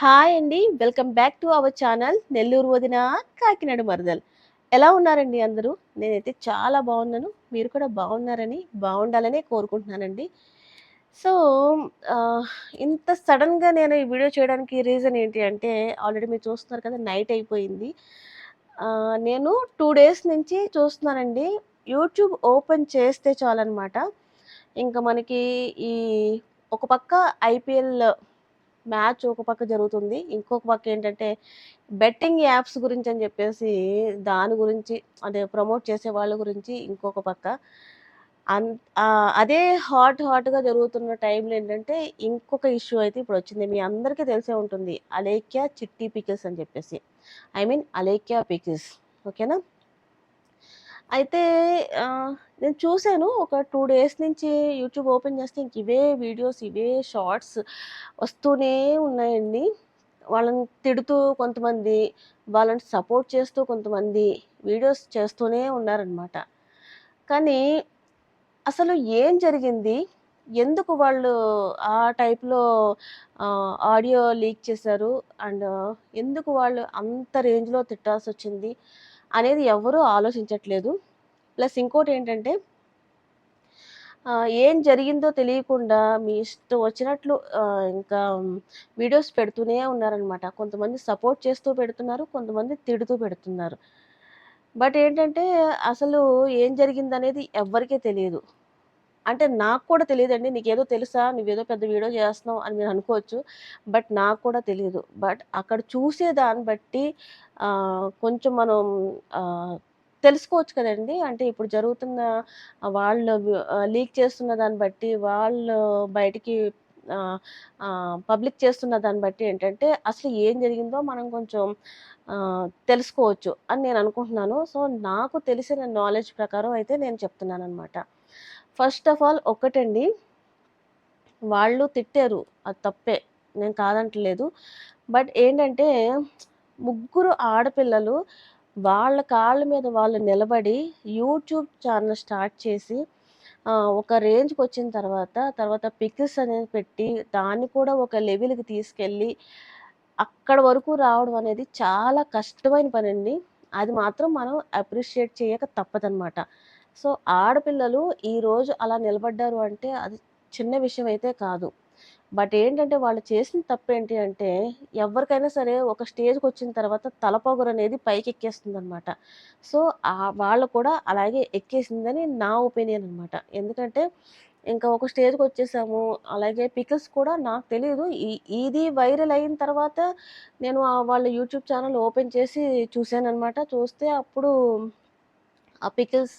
Hi అండి. Welcome back to our channel Nellore వదిన కాకినాడ మరదల్. ఎలా ఉన్నారండి అందరూ? నేనైతే చాలా బాగున్నాను. మీరు కూడా బాగున్నారని బాగుండాలనే కోరుకుంటున్నానండి. సో ఇంత సడన్గా నేను ఈ వీడియో చేయడానికి రీజన్ ఏంటి అంటే ఆల్రెడీ మీరు చూస్తున్నారు కదా నైట్ అయిపోయింది. నేను టూ డేస్ నుంచి చూస్తున్నానండి. యూట్యూబ్ ఓపెన్ చేస్తే చాలన్నమాట. ఇంకా మనకి ఈ ఒక పక్క ఐపీఎల్ మ్యాచ్ ఒక పక్క జరుగుతుంది. ఇంకొక పక్క ఏంటంటే బెట్టింగ్ యాప్స్ గురించి అని చెప్పేసి దాని గురించి అంటే ప్రమోట్ చేసే వాళ్ళ గురించి ఇంకొక పక్క. అన్ అదే హాట్ హాట్గా జరుగుతున్న టైంలో ఏంటంటే ఇంకొక ఇష్యూ అయితే ఇప్పుడు వచ్చింది. మీ అందరికీ తెలిసే ఉంటుంది. అలేఖ్య చిట్టి పికిల్స్ అని చెప్పేసి. I mean Alekhya pickles. ఓకేనా? అయితే నేను చూశాను ఒక టూ డేస్ నుంచి యూట్యూబ్ ఓపెన్ చేస్తే ఇంక ఇవే వీడియోస్ ఇవే షార్ట్స్ వస్తూనే ఉన్నాయండి. వాళ్ళని తిడుతూ కొంతమంది వాళ్ళని సపోర్ట్ చేస్తూ కొంతమంది వీడియోస్ చేస్తూనే ఉన్నారనమాట. కానీ అసలు ఏం జరిగింది? ఎందుకు వాళ్ళు ఆ టైప్లో ఆడియో లీక్ చేశారు? అండ్ ఎందుకు వాళ్ళు అంత రేంజ్లో తిట్టాల్సి వచ్చింది అనేది ఎవరూ ఆలోచించట్లేదు. ప్లస్ ఇంకోటి ఏంటంటే ఏం జరిగిందో తెలియకుండా మీ ఇష్టం వచ్చినట్లు ఇంకా వీడియోస్ పెడుతూనే ఉన్నారనమాట కొంతమంది సపోర్ట్ చేస్తూ పెడుతున్నారు కొంతమంది తిడుతూ పెడుతున్నారు. బట్ ఏంటంటే అసలు ఏం జరిగిందనేది ఎవరికీ తెలియదు. అంటే నాకు కూడా తెలియదండి. నీకేదో తెలుసా? నువ్వేదో పెద్ద వీడియో చేస్తున్నావు అని మీరు అనుకోవచ్చు. బట్ నాకు కూడా తెలియదు. బట్ అక్కడ చూసే దాన్ని బట్టి కొంచెం మనం తెలుసుకోవచ్చు కదండి. అంటే ఇప్పుడు జరుగుతున్న వాళ్ళు లీక్ చేస్తున్న దాన్ని బట్టి వాళ్ళు బయటికి పబ్లిక్ చేస్తున్న దాన్ని బట్టి ఏంటంటే అసలు ఏం జరిగిందో మనం కొంచెం తెలుసుకోవచ్చు అని నేను అనుకుంటున్నాను. సో నాకు తెలిసిన నాలెడ్జ్ ప్రకారం అయితే నేను చెప్తున్నాను అనమాట ఫస్ట్ ఆఫ్ ఆల్ ఒక్కటండి వాళ్ళు తిట్టారు. అది తప్పే. నేను కాదంటలేదు. బట్ ఏంటంటే ముగ్గురు ఆడపిల్లలు వాళ్ళ కాళ్ళ మీద వాళ్ళు నిలబడి యూట్యూబ్ ఛానల్ స్టార్ట్ చేసి ఒక రేంజ్కి వచ్చిన తర్వాత తర్వాత పిక్స్ అనేది పెట్టి దాన్ని కూడా ఒక లెవెల్కి తీసుకెళ్ళి అక్కడ వరకు రావడం అనేది చాలా కష్టమైన పని అండి అది మాత్రం మనం అప్రిషియేట్ చేయక తప్పదనమాట. సో ఆడపిల్లలు ఈరోజు అలా నిలబడ్డారు అంటే అది చిన్న విషయం అయితే కాదు. బట్ ఏంటంటే వాళ్ళు చేసిన తప్పు ఏంటి అంటే ఎవరికైనా సరే ఒక స్టేజ్కి వచ్చిన తర్వాత తలపొగరు అనేది పైకి ఎక్కేస్తుంది అనమాట సో ఆ వాళ్ళు కూడా అలాగే ఎక్కేసిందని నా ఒపీనియన్ అనమాట ఎందుకంటే ఇంకా ఒక స్టేజ్కి వచ్చేసాము అలాగే పికిల్స్ కూడా నాకు తెలియదు ఈ ఇది వైరల్ అయిన తర్వాత నేను ఆ వాళ్ళ యూట్యూబ్ ఛానల్ ఓపెన్ చేసి చూశాను అనమాట చూస్తే అప్పుడు ఆ పికిల్స్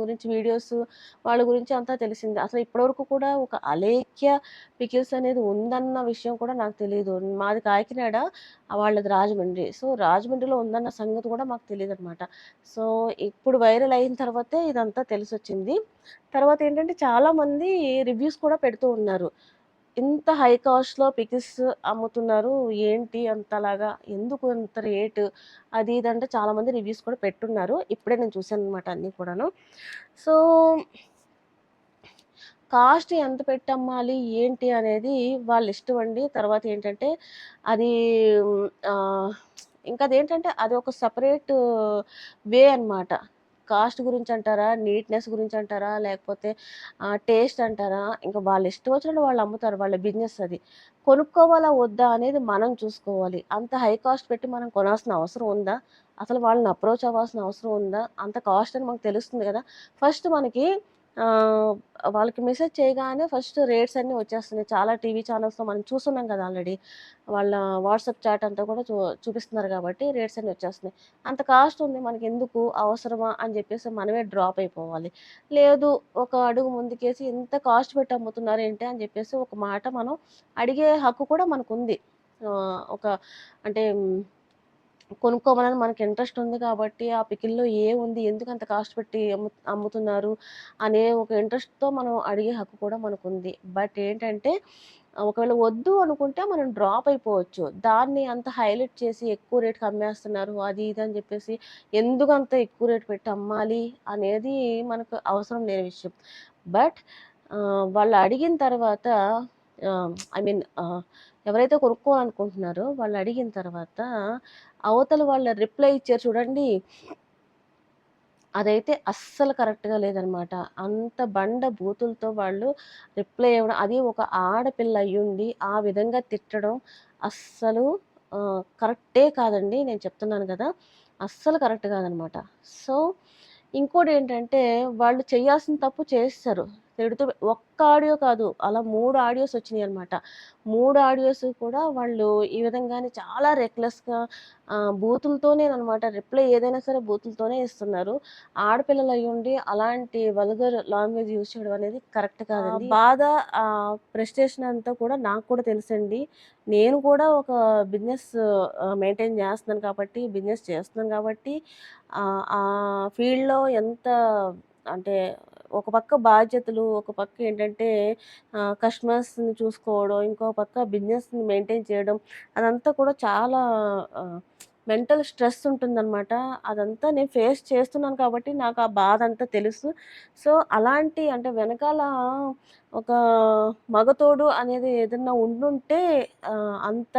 గురించి వీడియోస్ వాళ్ళ గురించి అంతా తెలిసింది. అసలు ఇప్పటివరకు కూడా ఒక అలేఖ్య పికిల్స్ అనేది ఉందన్న విషయం కూడా నాకు తెలియదు మాది కాకినాడ వాళ్ళది రాజమండ్రి. సో రాజమండ్రిలో ఉందన్న సంగతి కూడా మాకు తెలియదు అనమాట సో ఇప్పుడు వైరల్ అయిన తర్వాతే ఇదంతా తెలిసి వచ్చింది తర్వాత ఏంటంటే చాలామంది రివ్యూస్ కూడా పెడుతూ ఉన్నారు. ఇంత హై కాస్ట్లో పికిల్స్ అమ్ముతున్నారు? ఏంటి అంతలాగా? ఎందుకు అంత రేటు? అది ఇది అంటే చాలామంది రివ్యూస్ కూడా పెట్టున్నారు. ఇప్పుడే నేను చూశాను అనమాట అన్నీ కూడాను. సో కాస్ట్ ఎంత పెట్టమ్మాలి? ఏంటి అనేది వాళ్ళ ఇష్టం అండి. తర్వాత ఏంటంటే అది ఇంకా అదేంటంటే అది ఒక సపరేట్ వే అన్నమాట. కాస్ట్ గురించి అంటారా నీట్నెస్ గురించి అంటారా లేకపోతే టేస్ట్ అంటారా? ఇంకా వాళ్ళ ఇష్టం వచ్చినట్టు వాళ్ళు అమ్ముతారు వాళ్ళ బిజినెస్ అది. కొనుక్కోవాలా వద్దా అనేది మనం చూసుకోవాలి. అంత హై కాస్ట్ పెట్టి మనం కొనాల్సిన అవసరం ఉందా? అసలు వాళ్ళని అప్రోచ్ అవ్వాల్సిన అవసరం ఉందా? అంత కాస్ట్ అని మనకు తెలుస్తుంది కదా. ఫస్ట్ మనకి వాళ్ళకి మెసేజ్ చేయగానే ఫస్ట్ రేట్స్ అన్నీ వచ్చేస్తున్నాయి. చాలా టీవీ ఛానల్స్లో మనం చూస్తున్నాం కదా ఆల్రెడీ వాళ్ళ వాట్సాప్ చాట్ అంతా కూడా చూ చూపిస్తున్నారు కాబట్టి రేట్స్ అన్నీ వచ్చేస్తున్నాయి. అంత కాస్ట్ ఉంది మనకి ఎందుకు? అవసరమా? అని చెప్పేసి మనమే డ్రాప్ అయిపోవాలి. లేదు ఒక అడుగు ముందుకేసి ఎంత కాస్ట్ పెట్టి అమ్ముతున్నారు ఏంటి? అని చెప్పేసి ఒక మాట మనం అడిగే హక్కు కూడా మనకు ఉంది ఒక అంటే కొనుక్కోవాలని మనకి ఇంట్రెస్ట్ ఉంది కాబట్టి ఆ పికిల్లో ఏముంది ఎందుకు అంత కాస్ట్ పెట్టి అమ్ము అమ్ముతున్నారు అనే ఒక ఇంట్రెస్ట్తో మనం అడిగే హక్కు కూడా మనకు ఉంది బట్ ఏంటంటే ఒకవేళ వద్దు అనుకుంటే మనం డ్రాప్ అయిపోవచ్చు. దాన్ని అంత హైలైట్ చేసి ఎక్కువ రేట్కి అమ్మేస్తున్నారు అది ఇది అని చెప్పేసి ఎందుకు అంత ఎక్కువ రేట్ పెట్టి అమ్మాలి అనేది మనకు అవసరం లేని విషయం. బట్ వాళ్ళు అడిగిన తర్వాత ఐ మీన్ ఎవరైతే కొనుక్కోవాలనుకుంటున్నారో వాళ్ళు అడిగిన తర్వాత అవతల వాళ్ళ రిప్లై ఇచ్చారు చూడండి అదైతే అస్సలు కరెక్ట్‌గా లేదనమాట. అంత బండ బూతులతో వాళ్ళు రిప్లై ఇవ్వడం అది ఒక ఆడపిల్ల అయ్యుండి ఆ విధంగా తిట్టడం అస్సలు కరెక్టే కాదండి. నేను చెప్తున్నాను కదా అస్సలు కరెక్ట్ కాదనమాట. సో, ఇంకోటి ఏంటంటే వాళ్ళు చేయాల్సిన తప్పు చేస్తారు తిడుతూ ఒక్క ఆడియో కాదు. అలా 3 ఆడియోస్ వచ్చినియనమాట. 3 ఆడియోస్ కూడా వాళ్ళు ఈ విధంగానే చాలా రెక్లెస్‌గా ఆహ్, బూతులతోనేననమాట రిప్లై ఏదైనా సరే బూతులతోనే ఇస్తున్నారు. ఆడపిల్లలు అయ్యుండి అలాంటి వల్గర్ లాంగ్వేజ్ యూజ్ చేయడం అనేది కరెక్ట్ కాదండి. బాధ ఆహ్, ఫ్రస్ట్రేషన్ అంతా కూడా నాకు కూడా తెలుసండి. నేను కూడా ఒక బిజినెస్ మెయింటైన్ చేస్తున్నాను కాబట్టి, బిజినెస్ చేస్తున్నాను కాబట్టి ఆ ఫీల్డ్‌లో ఎంత అంటే ఒక పక్క బాధ్యతలు, ఒక పక్క ఏంటంటే కస్టమర్స్‌ని చూసుకోవడం, ఇంకో పక్క బిజినెస్‌ని మెయింటైన్ చేయడం అదంతా కూడా చాలా మెంటల్ స్ట్రెస్ ఉంటుందనమాట. అదంతా నేను ఫేస్ చేస్తున్నాను కాబట్టి నాకు ఆ బాధ అంతా తెలుసు. సో, అలాంటి అంటే వెనకాల ఒక మగతోడు అనేది ఏదన్నా ఉండుంటే అంత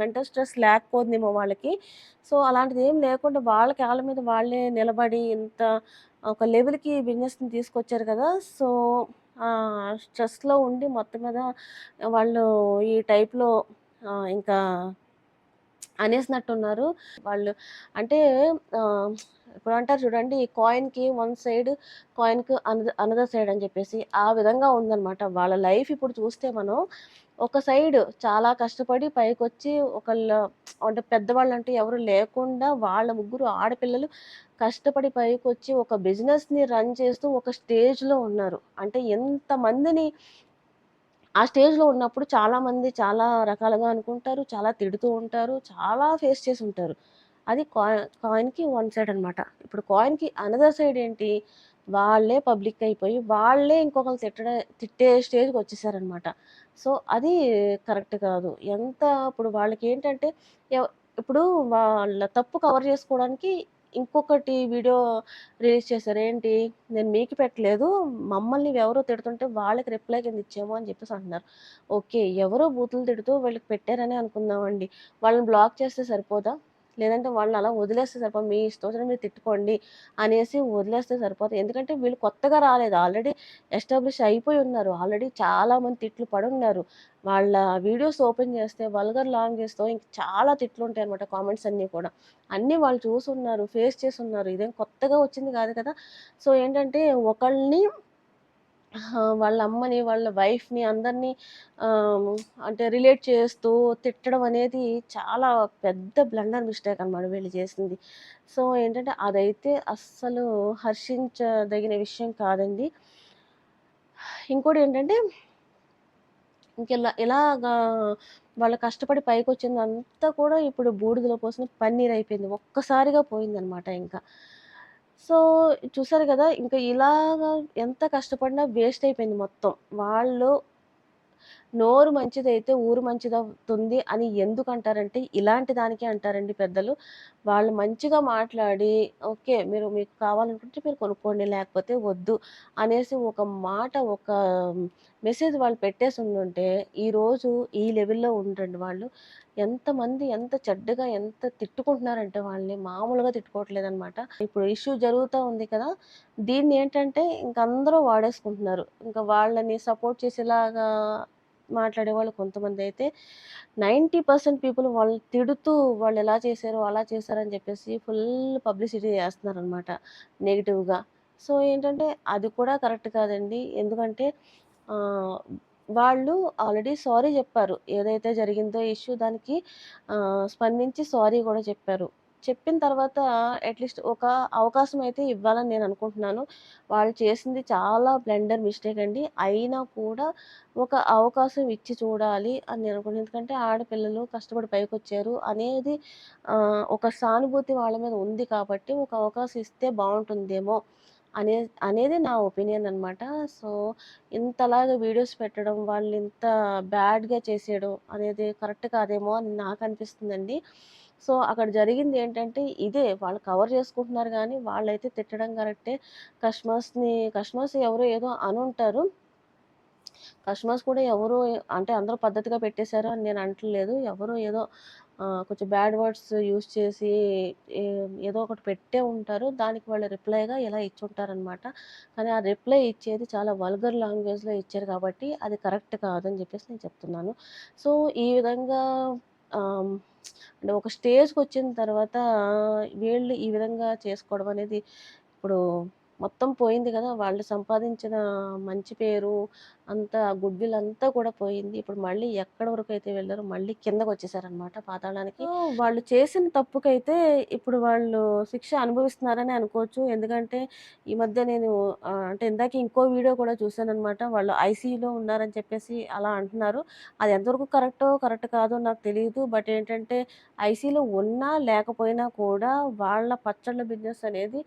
మెంటల్ స్ట్రెస్ లేకపోతుందేమో వాళ్ళకి. సో, అలాంటిది ఏం లేకుండా వాళ్ళ కాళ్ళ మీద వాళ్ళే నిలబడి ఇంత ఒక లెవెల్‌కి బిజినెస్‌ని తీసుకొచ్చారు కదా! సో, స్ట్రెస్‌లో ఉండి మొత్తం మీద వాళ్ళు ఈ టైప్‌లో ఇంకా అనేసినట్టున్నారు. వాళ్ళు అంటే ఇప్పుడు అంటారు చూడండి కాయిన్‌కి వన్ సైడ్, కాయిన్‌కి అనద అనదర్ సైడ్ అని చెప్పేసి ఆ విధంగా ఉందనమాట. వాళ్ళ లైఫ్ ఇప్పుడు చూస్తే మనం ఒక సైడ్ చాలా కష్టపడి పైకి వచ్చి ఒకళ్ళ అంటే పెద్దవాళ్ళు అంటే ఎవరు లేకుండా వాళ్ళ ముగ్గురు ఆడపిల్లలు కష్టపడి పైకి వచ్చి ఒక బిజినెస్‌ని రన్ చేస్తూ ఒక స్టేజ్‌లో ఉన్నారు. అంటే ఎంతమందిని ఆ స్టేజ్‌లో ఉన్నప్పుడు చాలామంది చాలా రకాలుగా అనుకుంటారు. చాలా తిడుతూ ఉంటారు. చాలా ఫేస్ చేసి ఉంటారు. అది కాయిన్ కాయిన్‌కి వన్ సైడ్ అనమాట. ఇప్పుడు కాయిన్‌కి అనదర్ సైడ్ ఏంటి? వాళ్ళే పబ్లిక్ అయిపోయి, వాళ్ళే ఇంకొకరు తిట్టడం తిట్టే స్టేజ్కి వచ్చేసారనమాట సో, అది కరెక్ట్ కాదు. ఎంత ఇప్పుడు వాళ్ళకేంటంటే ఏంటంటే ఇప్పుడు వాళ్ళ తప్పు కవర్ చేసుకోవడానికి ఇంకొకటి వీడియో రిలీజ్ చేశారు. ఏంటి? నేను మీకు పెట్టలేదు. మమ్మల్ని ఎవరో తిడుతుంటే వాళ్ళకి రిప్లై కింద ఇచ్చాము అని చెప్పేసి అంటున్నారు. ఓకే. ఎవరో బూతులు తిడుతూ వీళ్ళకి పెట్టారనే అనుకుందామండి. వాళ్ళని బ్లాక్ చేస్తే సరిపోదా? లేదంటే వాళ్ళని అలా వదిలేస్తే సరిపో మీ ఇష్టం మీరు తిట్టుకోండి అనేసి వదిలేస్తే సరిపోతుంది ఎందుకంటే వీళ్ళు కొత్తగా రాలేదు. ఆల్రెడీ ఎస్టాబ్లిష్ అయిపోయి ఉన్నారు. ఆల్రెడీ చాలామంది తిట్లు పడున్నారు. వాళ్ళ వీడియోస్ ఓపెన్ చేస్తే వల్గర్ లాంగ్వేజ్‌తో ఇంక చాలా తిట్లుంటాయన్నమాట కామెంట్స్ అన్నీ కూడా. అన్నీ వాళ్ళు చూసున్నారు. ఫేస్ చేస్తున్నారు ఇదేం కొత్తగా వచ్చింది కాదు కదా! సో, ఏంటంటే ఒకళ్ళని వాళ్ళ అమ్మని, వాళ్ళ వైఫ్‌ని అందరిని అంటే రిలేట్ చేస్తూ తిట్టడం అనేది చాలా పెద్ద బ్లండర్ మిస్టేక్ అనమాట వీళ్ళు చేసింది. సో, ఏంటంటే అదైతే అస్సలు హర్షించదగిన విషయం కాదండి. ఇంకోటి ఏంటంటే ఇంకెలా ఇలాగా వాళ్ళు కష్టపడి పైకి వచ్చిందంతా కూడా ఇప్పుడు బూడిదలో పోసిన పన్నీర్ అయిపోయింది ఒక్కసారిగా పోయిందనమాట ఇంకా సో, చూసారు కదా ఇంకా ఇలాగా ఎంత కష్టపడినా వేస్ట్ అయిపోయింది మొత్తం. వాళ్ళు నోరు మంచిదైతే ఊరు మంచిదవుతుంది అని ఎందుకంటారంటే, ఇలాంటి దానికే అంటారండి పెద్దలు. వాళ్ళు మంచిగా మాట్లాడి, ఓకే. మీరు మీకు కావాలనుకుంటే మీరు కొనుక్కోండి, లేకపోతే వద్దు అనేసి ఒక మాట, ఒక మెసేజ్ వాళ్ళు పెట్టేసి ఉండుంటే ఈరోజు ఈ లెవెల్‌లో ఉండరండి వాళ్ళు. ఎంతమంది ఎంత చెడ్డగా ఎంత తిట్టుకుంటున్నారంటే వాళ్ళని మామూలుగా తిట్టుకోవట్లేదనమాట. ఇప్పుడు ఇష్యూ జరుగుతూ ఉంది కదా! దీన్నేంటంటే ఇంక అందరూ వాడేసుకుంటున్నారు. ఇంకా వాళ్ళని సపోర్ట్ చేసేలాగా మాట్లాడే వాళ్ళు కొంతమంది అయితే నైంటీ పర్సెంట్ పీపుల్ వాళ్ళు తిడుతూ వాళ్ళు ఎలా చేశారు, అలా చేశారు అని చెప్పేసి ఫుల్ పబ్లిసిటీ చేస్తున్నారనమాట నెగిటివ్గా సో, ఏంటంటే అది కూడా కరెక్ట్ కాదండి. ఎందుకంటే వాళ్ళు ఆల్రెడీ సారీ చెప్పారు. ఏదైతే జరిగిందో ఇష్యూ దానికి స్పందించి సారీ కూడా చెప్పారు. చెప్పిన తర్వాత అట్‌లీస్ట్ ఒక అవకాశం అయితే ఇవ్వాలని నేను అనుకుంటున్నాను. వాళ్ళు చేసింది చాలా బ్లెండర్ మిస్టేక్ అండి. అయినా కూడా ఒక అవకాశం ఇచ్చి చూడాలి అని నేను అనుకుంటున్నాను. ఎందుకంటే ఆడపిల్లలు కష్టపడి పైకొచ్చారు అనేది ఒక సానుభూతి వాళ్ళ మీద ఉంది కాబట్టి ఒక అవకాశం ఇస్తే బాగుంటుందేమో అనే అనేది నా ఒపీనియన్ అనమాట. సో, ఇంతలాగా వీడియోస్ పెట్టడం, వాళ్ళు ఇంత బ్యాడ్‌గా చేసేయడం అనేది కరెక్ట్ కాదేమో అని నాకు అనిపిస్తుందండి సో, అక్కడ జరిగింది ఏంటంటే ఇదే వాళ్ళు కవర్ చేసుకుంటున్నారు కానీ వాళ్ళైతే తిట్టడం కరెక్టే. కస్టమర్స్‌ని కస్టమర్స్ ఎవరో ఏదో అనుంటారు. కస్టమర్స్ కూడా ఎవరు అంటే అందరూ పద్ధతిగా పెట్టేశారు అని నేను అంటలేదు ఎవరు ఏదో కొంచెం బ్యాడ్ వర్డ్స్ యూస్ చేసి ఏదో ఒకటి పెట్టే ఉంటారు. దానికి వాళ్ళు రిప్లైగా ఇలా ఇచ్చి ఉంటారనమాట కానీ ఆ రిప్లై ఇచ్చేది చాలా వల్గర్ లాంగ్వేజ్లో ఇచ్చారు కాబట్టి అది కరెక్ట్ కాదని చెప్పేసి నేను చెప్తున్నాను. సో ఈ విధంగా అంటే ఒక స్టేజ్కి వచ్చిన తర్వాత వీళ్ళు ఈ విధంగా చేసుకోవడం అనేది ఇప్పుడు మొత్తం పోయింది కదా! వాళ్ళు సంపాదించిన మంచి పేరు అంతా గుడ్ విల్ అంతా కూడా పోయింది. ఇప్పుడు మళ్ళీ ఎక్కడ వరకు అయితే వెళ్ళారో మళ్ళీ కిందకు వచ్చేసారనమాట పాతాళానికి. వాళ్ళు చేసిన తప్పుకైతే ఇప్పుడు వాళ్ళు శిక్ష అనుభవిస్తున్నారని అనుకోవచ్చు. ఎందుకంటే ఈ మధ్య నేను అంటే ఇందాక ఇంకో వీడియో కూడా చూశాను అనమాట వాళ్ళు ఐసీయూలో ఉన్నారని చెప్పేసి అలా అంటున్నారు. అది ఎంతవరకు కరెక్టో కరెక్ట్ కాదో నాకు తెలియదు బట్ ఏంటంటే ఐసీలో ఉన్నా లేకపోయినా కూడా వాళ్ళ పచ్చళ్ళ బిజినెస్ అనేది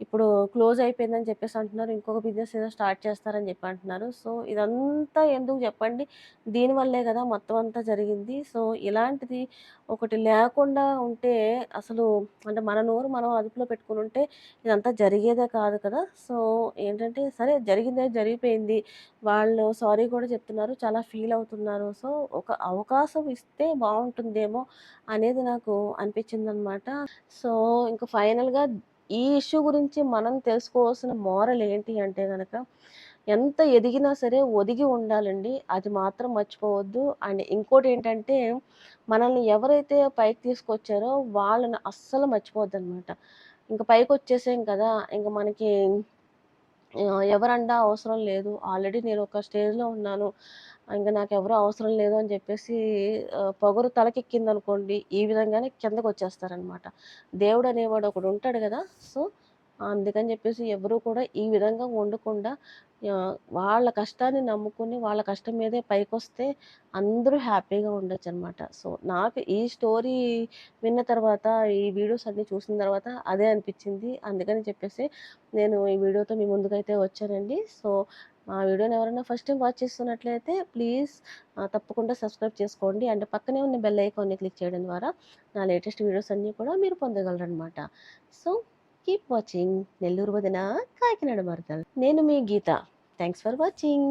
ఇప్పుడు క్లోజ్ అయిపోయిందని చెప్పేసి అంటున్నారు. ఇంకొక బిజినెస్ ఏదో స్టార్ట్ చేస్తారని చెప్పి అంటున్నారు. సో ఇదంతా ఎందుకు చెప్పండి? దీనివల్లే కదా మొత్తం అంతా జరిగింది. సో ఇలాంటిది ఒకటి లేకుండా ఉంటే అసలు అంటే మన నోరు మనం అదుపులో పెట్టుకుని ఉంటే ఇదంతా జరిగేదే కాదు కదా. సో ఏంటంటే సరే జరిగిందే జరిగిపోయింది. వాళ్ళు సారీ కూడా చెప్తున్నారు. చాలా ఫీల్ అవుతున్నారు. సో ఒక అవకాశం ఇస్తే బాగుంటుందేమో అనేది నాకు అనిపించింది అనమాట సో ఇంకా ఫైనల్గా ఈ ఇష్యూ గురించి మనం తెలుసుకోవాల్సిన మోరల్ ఏంటి అంటే కనుక ఎంత ఎదిగినా సరే ఒదిగి ఉండాలండి. అది మాత్రం మర్చిపోవద్దు. అండ్ ఇంకోటి ఏంటంటే మనల్ని ఎవరైతే పైకి తీసుకొచ్చారో వాళ్ళని అస్సలు మర్చిపోవద్దు అనమాట ఇంకా పైకి వచ్చేసాం కదా! ఇంకా మనకి ఎవరంటా ఎవరండా అవసరం లేదు. ఆల్రెడీ నేను ఒక స్టేజ్లో ఉన్నాను. ఇంకా నాకు ఎవరు అవసరం లేదు అని చెప్పేసి పొగరు తలకెక్కింది అనుకోండి ఈ విధంగానే కిందకు వచ్చేస్తారనమాట దేవుడు అనేవాడు ఒకడు ఉంటాడు కదా సో అందుకని చెప్పేసి ఎవరు కూడా ఈ విధంగా ఉండకుండా వాళ్ళ కష్టాన్ని నమ్ముకుని వాళ్ళ కష్టం మీదే పైకి వస్తే అందరూ హ్యాపీగా ఉండొచ్చు అనమాట సో నాకు ఈ స్టోరీ విన్న తర్వాత ఈ వీడియోస్ అన్నీ చూసిన తర్వాత అదే అనిపించింది. అందుకని చెప్పేసి నేను ఈ వీడియోతో మీ ముందుకైతే వచ్చానండి. సో మా వీడియోని ఎవరైనా ఫస్ట్ టైం వాచ్ చేస్తున్నట్లయితే ప్లీజ్ తప్పకుండా సబ్స్క్రైబ్ చేసుకోండి. అండ్ పక్కనే ఉన్న బెల్ ఐకాన్ని క్లిక్ చేయడం ద్వారా నా లేటెస్ట్ వీడియోస్ అన్నీ కూడా మీరు పొందగలరనమాట. సో కీప్ వాచింగ్ నెల్లూరు వదిన కాకినాడ మరదల్ నేను మీ గీత. Thanks for watching